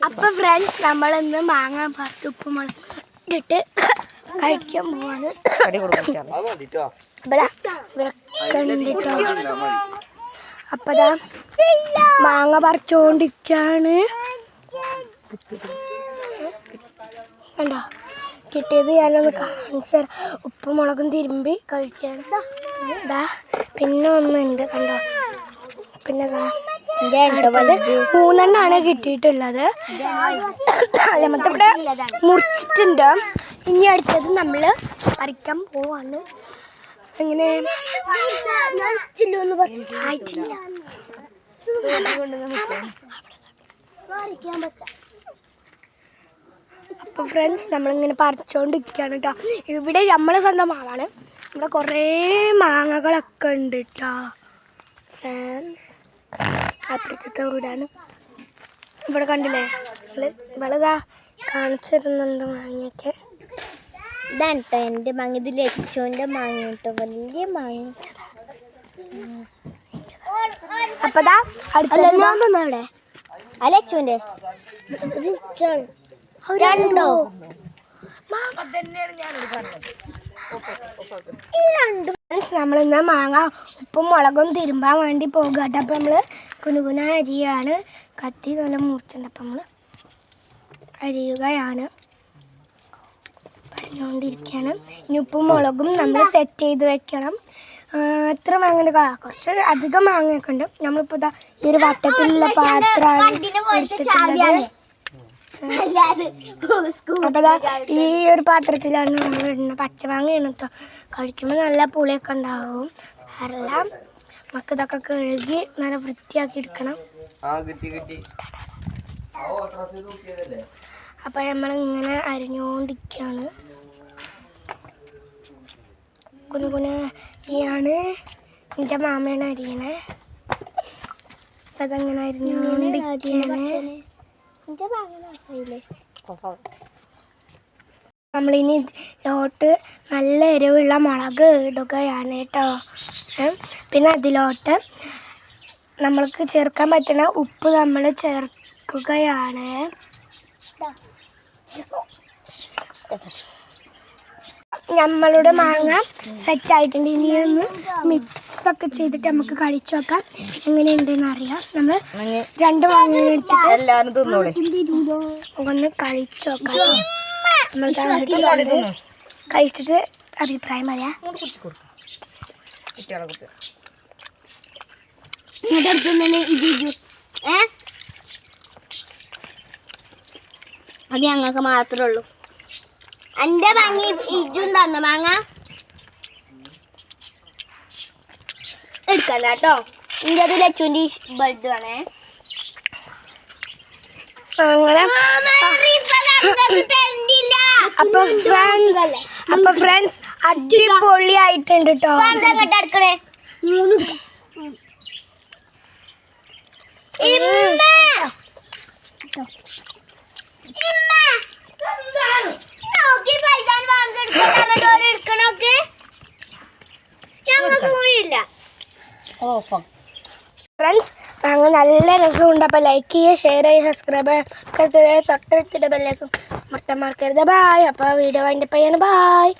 അപ്പൊ ഫ്രണ്ട്സ് നമ്മൾ ഇന്ന് മാങ്ങ പറിച്ച് ഉപ്പുമുളക് ഇട്ടിട്ട് കഴിക്കാൻ പോവാണ്. അപ്പതാ മാങ്ങ പറിച്ചോണ്ടിരിക്കാണ്. കണ്ടോ? കിട്ടിയത് ഞാനൊന്ന് കാണിച്ചു തരാം. ഉപ്പും മുളകും തിരുമ്പി കഴിക്കാൻ ഇതാ പിന്നെ ഒന്നുണ്ട് കണ്ടോ? പിന്നെ ദാ അടുത്തത് മൂന്നെണ്ണാണ് കിട്ടിയിട്ടുള്ളത്. രണ്ടാമത്തെ ഇവിടെ മുറിച്ചിട്ടുണ്ട്. ഇനി അടുത്തത് നമ്മൾ പറിക്കാൻ പോവാണ്. എങ്ങനെ? ആയിട്ടില്ല. അപ്പൊ ഫ്രണ്ട്സ് നമ്മളിങ്ങനെ പറിച്ചോണ്ടിരിക്കാണ് കേട്ടോ ഇവിടെ നമ്മളെ സ്വന്തം മാവാണ്. ഇവിടെ കുറേ മാങ്ങകളൊക്കെ ഉണ്ട് കേട്ടോ ഫ്രണ്ട്സ് അപ്പുറത്തെ വീടാണ് ഇവിടെ കണ്ടില്ലേ? ഇവളതാ കാണിച്ചു തരുന്നുണ്ട് മാങ്ങയൊക്കെ. ഇതാണ് കേട്ടോ എന്റെ മാങ്ങ ഇതിൽ ലച്ചുവിന്റെ മാങ്ങ കേട്ടോ. വലിയ മാങ്ങ. അപ്പതാ അവിടെ. അല്ല ലച്ചുവിന്റെ രണ്ടോ ഫ്രണ്ട്സ് നമ്മളിന്ന് മാങ്ങ ഉപ്പും മുളകും തിരുമ്പാൻ വേണ്ടി പോകുക കേട്ടോ അപ്പം നമ്മൾ കുനുകുന അരിയാണ്. കത്തി നല്ല മുറിച്ചിട്ടുണ്ട് അപ്പം നമ്മൾ അരിയുകയാണ്. പറഞ്ഞുകൊണ്ടിരിക്കുകയാണ് ഇനി ഉപ്പും മുളകും നമ്മൾ സെറ്റ് ചെയ്ത് വെക്കണം. എത്ര മാങ്ങ കുറച്ച് അധികം മാങ്ങയൊക്കെ ഉണ്ട്. നമ്മളിപ്പോൾ ഈ ഒരു വട്ടത്തിലുള്ള പാത്രമാണ് എടുത്തിട്ടുള്ളത്. അപ്പോൾ ഈ ഒരു പാത്രത്തിലാണ് നമ്മൾ ഇടുന്നത്. പച്ചമാങ്ങയാണ് കേട്ടോ കഴിക്കുമ്പോൾ നല്ല പുളിയൊക്കെ ഉണ്ടാവും. അതെല്ലാം നമുക്ക് ഇതൊക്കെ കഴുകി നല്ല വൃത്തിയാക്കി എടുക്കണം. അപ്പൊ നമ്മളിങ്ങനെ അരിഞ്ഞോണ്ടിരിക്കാണ്. കുഞ്ഞു കുഞ്ഞു അരിയാണ് എന്റെ മാമയാണ് അരിയണേ. അപ്പം അതങ്ങനെ നാസായില്ലേ നമ്മളിനി ഇതിലോട്ട് നല്ല എരിവുള്ള മുളക് ഇടുകയാണ് കേട്ടോ. പിന്നെ അതിലോട്ട് നമ്മൾക്ക് ചേർക്കാൻ പറ്റുന്ന ഉപ്പ് നമ്മൾ ചേർക്കുകയാണ്. നമ്മളുടെ മാങ്ങ സെറ്റ് ആയിട്ടുണ്ട്. ഇനി ഒന്ന് മിക്സ് ഒക്കെ ചെയ്തിട്ട് നമുക്ക് കഴിച്ചു നോക്കാം. എങ്ങനെയുണ്ടെന്ന് അറിയാം. നമ്മൾ രണ്ട് മാങ്ങ എടുത്തിട്ട് ഒന്ന് കഴിച്ചു നോക്കാം നമ്മൾ കഴിച്ചിട്ട് അഭിപ്രായം ഏ? അത് ഞങ്ങൾക്ക് മാത്രമേ ഉള്ളൂ. എന്റെ മാങ്ങ ഇജും തന്ന മാങ്ങ. എടുക്കണ്ട കേട്ടോ. എന്റെ അത് ആണേ. അങ്ങനെ. അപ്പൊ ഫ്രണ്ട്സ് അപ്പൊ ഫ്രണ്ട്സ് അടിപൊളി ആയിട്ടുണ്ട് കേട്ടോ എടുക്കണേ? ഇമ്മ! ഇമ്മ നോക്കി പൈസ വാങ്ങിയെടുക്കണോക്ക് ഞങ്ങൾക്ക് കൂടിയില്ല ഫ്രണ്ട്സ് അങ്ങ് നല്ല രസമുണ്ട്. അപ്പോൾ ലൈക്ക് ചെയ്യുക ഷെയർ ചെയ്യുക സബ്സ്ക്രൈബ് തൊട്ടടുത്തിട്ട് ബെല്ലേക്കും മൊത്തം മറക്കരുത്. ബായ് അപ്പോൾ വീഡിയോ വൈൻഡപ്പ് ചെയ്യണം. ബായ്